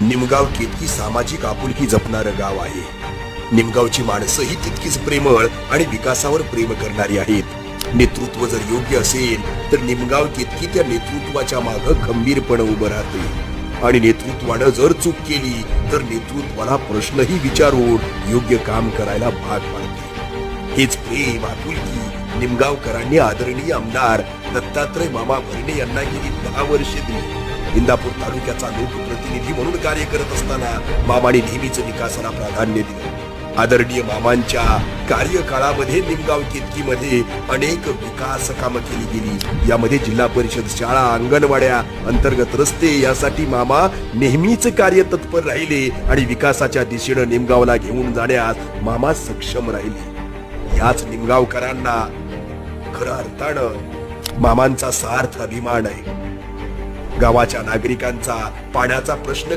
निमगाव केतकी सामाजिक आपुलकी जपणारं गाव आहे. निमगावची माणसंही तितकीच प्रेमळ आणि विकासावर प्रेम करणारी आहेत. नेतृत्व जर योग्य असेल तर निमगाव केतकी त्या नेतृत्वाच्या माग खंबीरपणे उभं राहते. आणि नेतृत्वानं जर चूक केली तर नेतृत्वाला प्रश्नही विचारून योग्य काम करायला भाग पाडते. हेच प्रेम आपुलकी निमगावकरांनी आदरणीय आमदार दत्तात्रय मामा भरणे यांना गेली दहा वर्षे दिली. इंदापूर तालुक्याचा लोकप्रतिनिधी म्हणून कार्य करत असताना मामाने नेहमीच विकासाला प्राधान्य दिलं. आदरणीय मामांच्या कार्यकाळामध्ये निमगाव केतकीमध्ये अनेक विकास कामं केली गेली. यामध्ये जिल्हा परिषद शाळा अंगणवाड्या अंतर्गत रस्ते यासाठी मामा नेहमीच कार्य तत्पर राहिले आणि विकासाच्या दिशेनं निमगावला घेऊन जाण्यास मामा सक्षम राहिले. याच निमगावकरांना खरं अर्थानं मामांचा सार्थ अभिमान आहे. गावाच्या नागरिकांचा पाण्याचा प्रश्न